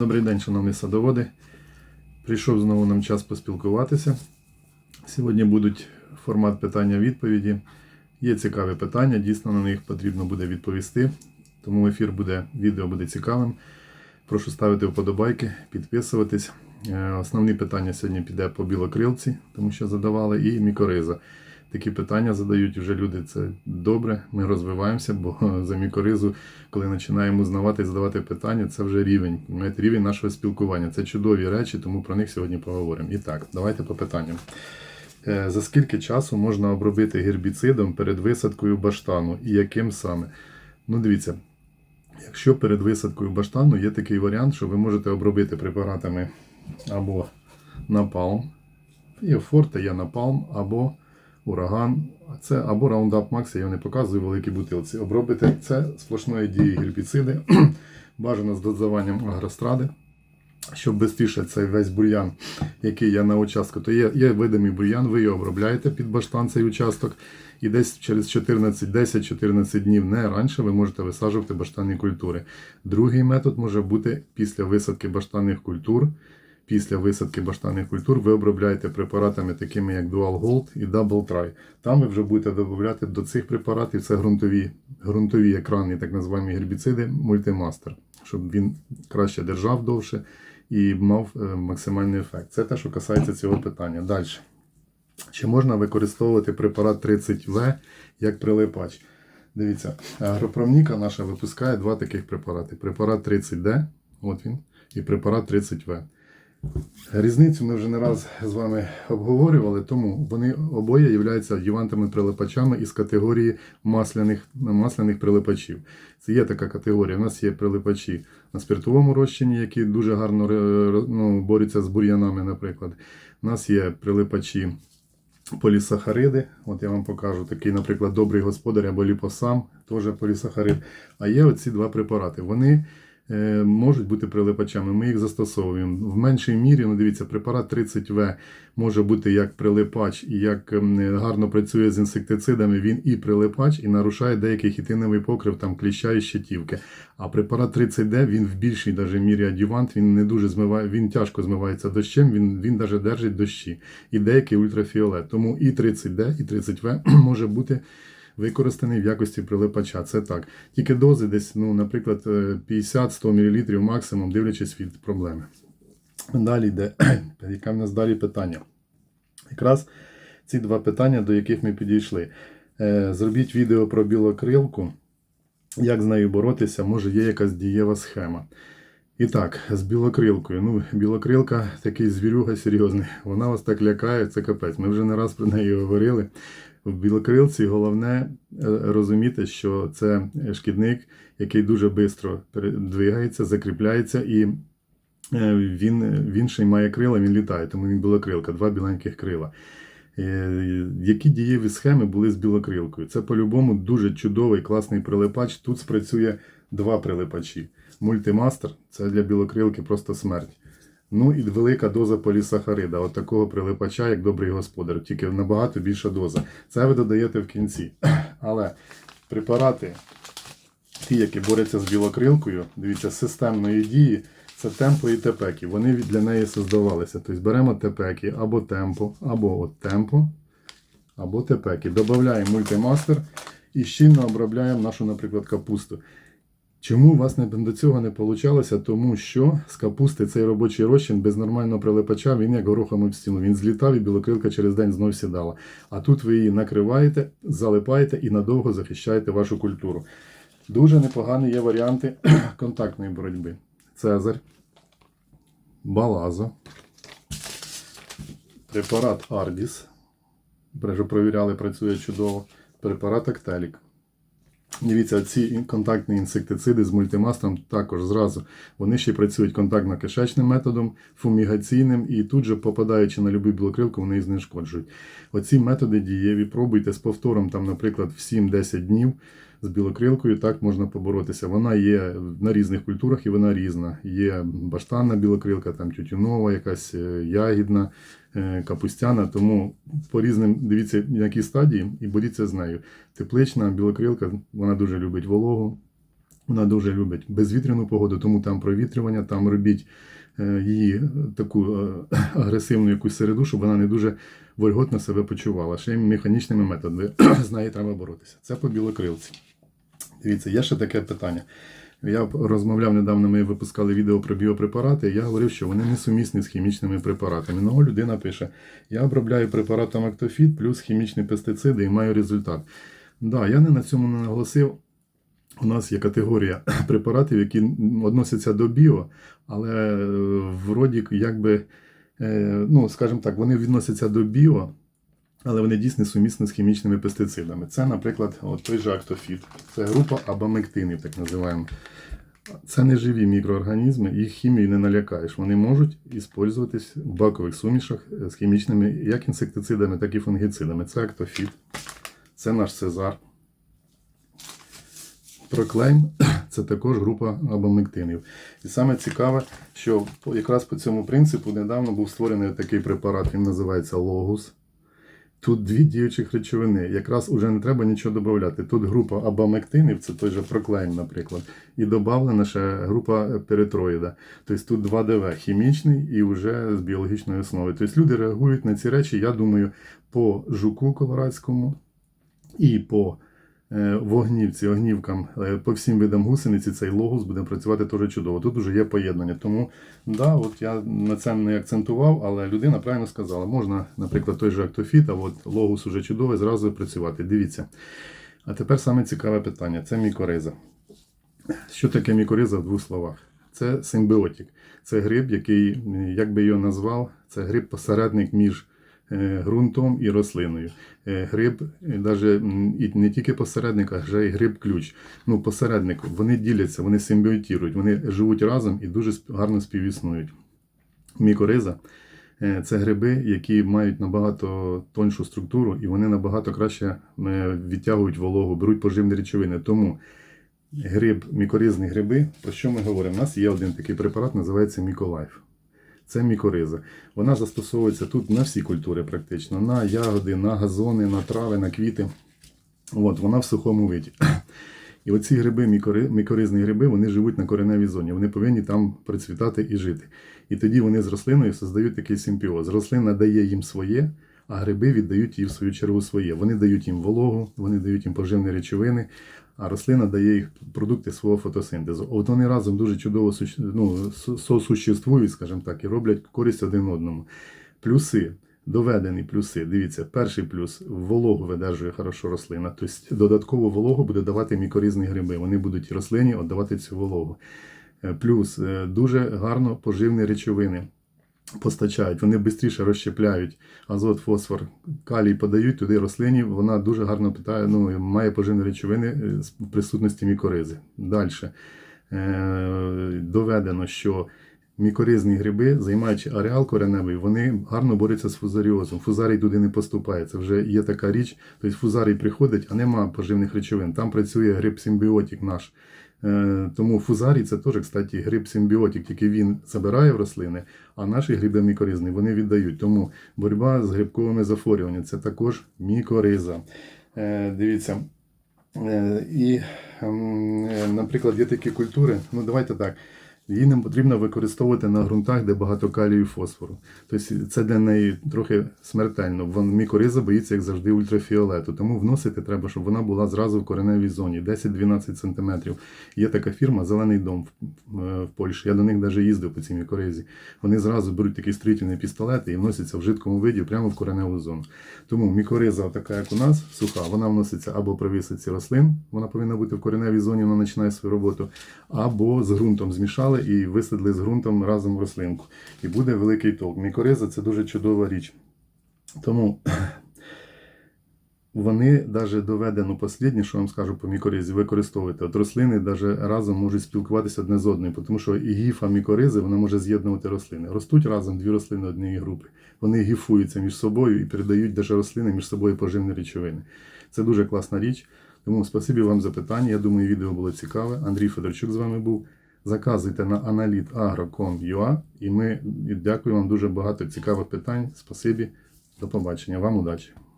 Добрий день, шановні садоводи. Прийшов знову нам час поспілкуватися. Сьогодні будуть формат питання-відповіді. Є цікаві питання, дійсно на них потрібно буде відповісти. Тому ефір буде, відео буде цікавим. Прошу ставити вподобайки, підписуватись. Е, Основні питання сьогодні піде по білокрилці, тому що задавали, і мікориза. Такі питання задають вже люди. Це добре. Ми розвиваємося, бо за мікоризу, коли починаємо знавати і задавати питання, це вже рівень. Рівень нашого спілкування. Це чудові речі, тому про них сьогодні поговоримо. І так, давайте по питанням. Е, За скільки часу можна обробити гербіцидом перед висадкою баштану і яким саме? Ну, дивіться, якщо перед висадкою баштану є такий варіант, що ви можете обробити препаратами або напалм, є форте, є напалм, або ураган, це або Roundup Max, я його не показую в великій бутилці. Обробити це сплошної дії гербіциди, бажано з дозуванням агростради, щоб швидше цей весь бур'ян, який є на участку, то є, є видимий бур'ян, ви його обробляєте під баштан цей участок. І десь через 14, 10-14 днів не раніше ви можете висаджувати баштанні культури. Другий метод може бути після висадки баштанних культур. Після висадки баштанних культур ви обробляєте препаратами, такими як Dual Gold і Double Try. Там ви вже будете додавати до цих препаратів це ґрунтові, ґрунтові екранні, так називаємо гербіциди, мультимастер, щоб він краще держав довше і мав е, максимальний ефект. Це те, що касається цього питання. Далі. Чи можна використовувати препарат 30В як прилипач? Дивіться, агропромніка наша випускає два таких препарати: препарат 30D, от він, і препарат 30В. Різницю ми вже не раз з вами обговорювали, тому вони обоє являються адювантами прилипачами із категорії масляних, масляних прилипачів. Це є така категорія. У нас є прилипачі на спиртовому розчині, які дуже гарно ну, борються з бур'янами, наприклад. У нас є прилипачі полісахариди. От я вам покажу такий, наприклад, добрий господар або ліпосам, теж полісахарид. А є оці два препарати. Вони е, можуть бути прилипачами. Ми їх застосовуємо в меншій мірі. Ну, дивіться, препарат 30В може бути як прилипач і як ем, гарно працює з інсектицидами. Він і прилипач, і нарушає деякий хітиновий покрив там кліща і щитівки. А препарат 30D він в більшій даже мірі адювант, він не дуже змиває, він тяжко змивається дощем, він, він даже держить дощі. І деякий ультрафіолет. Тому і 30D, і 30В може бути використаний в якості прилипача. Це так. Тільки дози десь, ну, наприклад, е, 50-100 мл максимум, дивлячись від проблеми. Далі йде, яке в нас далі питання? Якраз ці два питання, до яких ми підійшли. Е, Зробіть відео про білокрилку, як з нею боротися, може є якась дієва схема. І так, з білокрилкою. Ну, білокрилка такий звірюга серйозний. Вона вас так лякає, це капець. Ми вже не раз про неї говорили. В білокрилці головне е, розуміти, що це шкідник, який дуже швидко двигається, закріпляється і е, він, він ще й має крила, він літає, тому він білокрилка, два біленьких крила. Е, Які дієві схеми були з білокрилкою? Це по-любому дуже чудовий, класний прилипач. Тут спрацює два прилипачі. Мультимастер це для білокрилки просто смерть. Ну і велика доза полісахарида, от такого прилипача, як добрий господар, тільки набагато більша доза. Це ви додаєте в кінці. Але препарати, ті, які борються з білокрилкою, дивіться, системної дії, це темпо і тепеки. Вони для неї создавалися. Тобто беремо тепеки або темпо, або от темпо, або тепеки. Додаємо мультимастер і щільно обробляємо нашу, наприклад, капусту. Чому у вас до цього не вийшло? Тому що з капусти цей робочий розчин без нормального прилипача, він як горохом об стіну. Він злітав і білокрилка через день знов сідала. А тут ви її накриваєте, залипаєте і надовго захищаєте вашу культуру. Дуже непогані є варіанти контактної боротьби. Цезарь, балаза, препарат Ардіс. Вже провіряли, працює чудово. Препарат Актелік. Дивіться, ці контактні інсектициди з мультимастром також зразу. Вони ще працюють контактно-кишечним методом, фумігаційним, і тут же, попадаючи на любу білокрилку, вони її знешкоджують. Оці методи дієві. Пробуйте з повтором, там, наприклад, в 7-10 днів з білокрилкою, так можна поборотися. Вона є на різних культурах і вона різна. Є баштанна білокрилка, там тютюнова, якась е, ягідна, капустяна. Тому по різним дивіться, які стадії, і боріться з нею. Теплична білокрилка, вона дуже любить вологу. Вона дуже любить безвітряну погоду, тому там провітрювання, там робіть е, її таку е, агресивну якусь середу, щоб вона не дуже вольготно себе почувала. Ще й механічними методами з нею треба боротися. Це по білокрилці. Дивіться, є ще таке питання. Я розмовляв недавно, ми випускали відео про біопрепарати. Я говорив, що вони несумісні з хімічними препаратами. Ну, людина пише: я обробляю препаратом Актофіт плюс хімічні пестициди і маю результат. Да, я не на цьому не наголосив. У нас є категорія препаратів, які відносяться до біо, але е, вроді якби, е, ну, скажімо так, вони відносяться до біо, але вони дійсно сумісні з хімічними пестицидами. Це, наприклад, от той же Актофіт. Це група абамектинів, так називаємо. Це не живі мікроорганізми, їх хімією не налякаєш. Вони можуть використовуватись в бакових сумішах з хімічними як інсектицидами, так і фунгіцидами. Це Актофіт, це наш Цезар. Проклейм це також група абамектинів. І саме цікаве, що якраз по цьому принципу недавно був створений такий препарат, він називається Логус. Тут дві діючих речовини. Якраз уже не треба нічого додати. Тут група абамектинів, це той же проклейм, наприклад, і додавлена ще група перитроїда. Тобто тут 2 ДВ хімічний і вже з біологічної основи. Тобто люди реагують на ці речі, я думаю, по жуку колорадському і по вогнівці, огнівкам, е, по всім видам гусениці цей логус буде працювати теж чудово. Тут вже є поєднання. Тому да, от я на це не акцентував, але людина правильно сказала, можна, наприклад, той же актофіт, а от логус уже чудовий, зразу працювати. Дивіться. А тепер саме цікаве питання це мікориза. Що таке мікориза в двох словах? Це симбіотик. Це гриб, який, як би його назвав, це гриб-посередник між е, ґрунтом і рослиною. Е, Гриб, е, м, і не тільки посередник, а ще й гриб-ключ. Ну, посередник, вони діляться, вони симбіотірують, вони живуть разом і дуже гарно співіснують. Мікориза е, це гриби, які мають набагато тоншу структуру, і вони набагато краще е, відтягують вологу, беруть поживні речовини. Тому гриб, мікоризні гриби, про що ми говоримо? У нас є один такий препарат, називається Міколайф. Це мікориза. Вона застосовується тут на всі культури, практично: на ягоди, на газони, на трави, на квіти. От, вона в сухому виді. І оці гриби, мікори, мікоризні гриби, вони живуть на кореневій зоні. Вони повинні там процвітати і жити. І тоді вони з рослиною создають такий симпіоз. Рослина дає їм своє, а гриби віддають їй в свою чергу своє. Вони дають їм вологу, вони дають їм поживні речовини, а рослина дає їх продукти свого фотосинтезу. От вони разом дуже чудово ну, сосуществують, скажімо так, і роблять користь один одному. Плюси. Доведені плюси. Дивіться, перший плюс вологу видержує хорошо рослина. Тобто додаткову вологу буде давати мікорізні гриби. Вони будуть рослині віддавати цю вологу. Е, Плюс е, дуже гарно поживні речовини постачають. Вони швидше розщепляють азот, фосфор, калій подають туди рослині. Вона дуже гарно питає, ну, має поживні речовини е, з присутності мікоризи. Далі доведено, що мікоризні гриби, займаючи ареал кореневий, вони гарно борються з фузаріозом. Фузарій туди не поступає. Це вже є така річ. Тобто фузарій приходить, а нема поживних речовин. Там працює гриб-симбіотик наш. Е, Тому фузарій це теж, кстати, гриб-симбіотик, тільки він забирає в рослини, а наші гриби мікоризні вони віддають. Тому боротьба з грибковими захворюваннями це також мікориза. Е, Дивіться. Е, І, ем, наприклад, є такі культури, ну давайте так. Її не потрібно використовувати на ґрунтах, де багато калію і фосфору. Тобто це для неї трохи смертельно. Вон мікориза боїться, як завжди, ультрафіолету. Тому вносити треба, щоб вона була зразу в кореневій зоні 10-12 см. Є така фірма Зелений дом в, е, Польщі. Я до них навіть їздив по цій мікоризі. Вони зразу беруть такі строїтельні пістолети і вносяться в жидкому виді прямо в кореневу зону. Тому мікориза, така як у нас, суха, вона вноситься або при рослин, вона повинна бути в кореневій зоні, вона починає свою роботу, або з ґрунтом змішали і висадили з ґрунтом разом в рослинку. І буде великий толк. Мікориза це дуже чудова річ. Тому вони навіть доведено послідні, що вам скажу по мікоризі, використовувати. От рослини навіть разом можуть спілкуватися одне з одним, тому що і гіфа мікоризи вона може з'єднувати рослини. Ростуть разом дві рослини однієї групи. Вони гіфуються між собою і передають навіть рослини між собою поживні речовини. Це дуже класна річ. Тому спасибі вам за питання. Я думаю, відео було цікаве. Андрій Федорчук з вами був. Заказуйте на analit.agro.com.ua і ми дякую вам дуже багато цікавих питань. Спасибі. До побачення. Вам удачі.